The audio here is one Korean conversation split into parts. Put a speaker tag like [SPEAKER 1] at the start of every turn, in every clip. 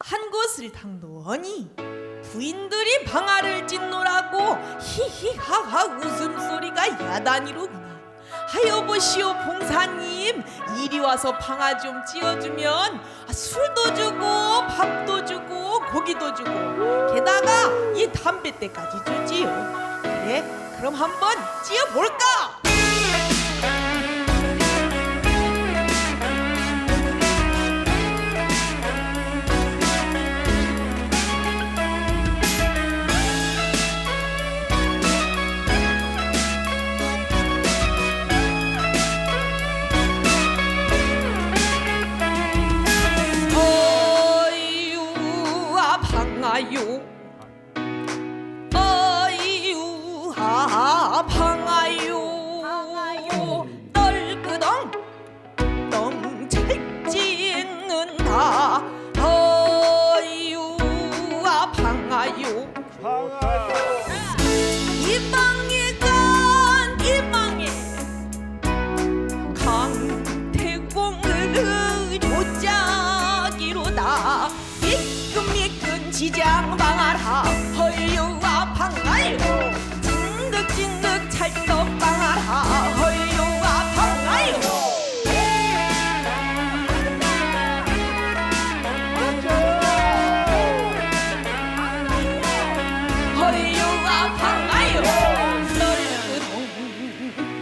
[SPEAKER 1] 한 곳을 당도하니 부인들이 방아를 찢노라고 히히하하 웃음소리가 야단이로구나 하여 보시오 봉사님. 이리 와서 방아 좀 찧어주면 아, 술도 주고 밥도 주고 고기도 주고 게다가 이 담뱃대까지 주지요. 그래 그럼 한번 찧어볼까 지장방아라 헐유와 방아요 찐득찐득 찰떡방아라 헐유와 방아요 헐유와 방아요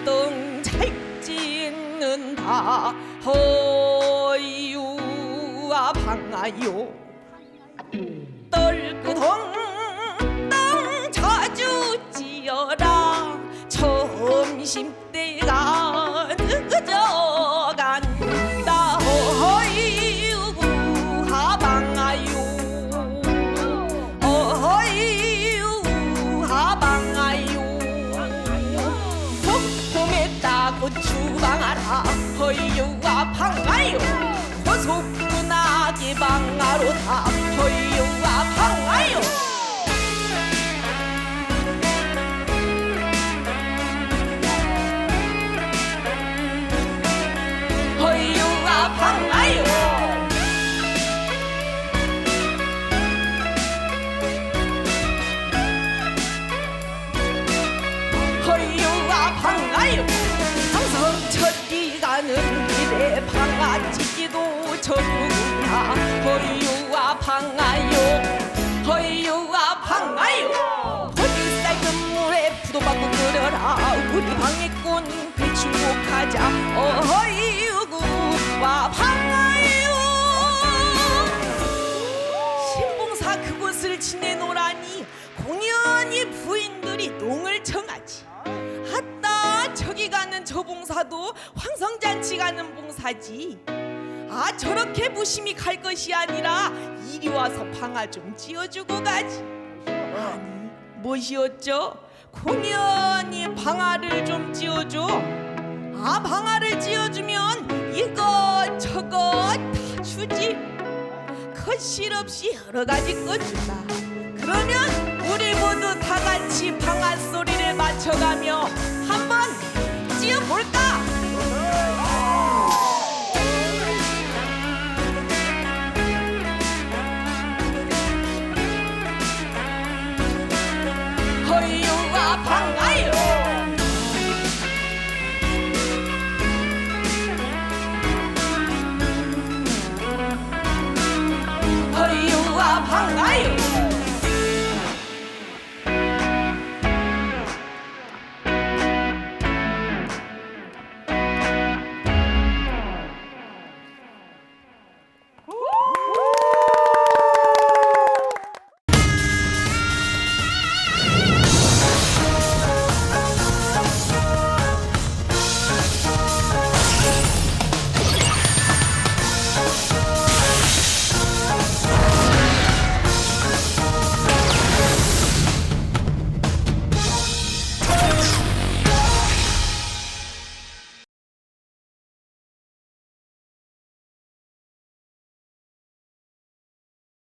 [SPEAKER 1] 널동 잘 찍는다 허유와 방아요 떨끄덩 땅 자주 찌어라. 점심때가 늦어간다. 허유와 방아요. 어허유 하방아요. 봄에 따고 주방하라. 허유와 방아요 가는 길에 방아 찢기도 저구나. 허유와 방아요. 허유와 방아요. 버들쌀 금물에 부도박고 끓여라. 우리 방해꾼 배출목하자. 어허유와 방 봉사도 황성잔치 가는 봉사지 아 저렇게 무심히 갈 것이 아니라 이리 와서 방아 좀 찧어주고 가지 아니 무엇이었죠? 공연히 방아를 좀 찧어줘 아 방아를 찧어주면 이것 저것 다 주지 컷실없이 여러 가지 것 준다. 그러면 우리 찌어볼까?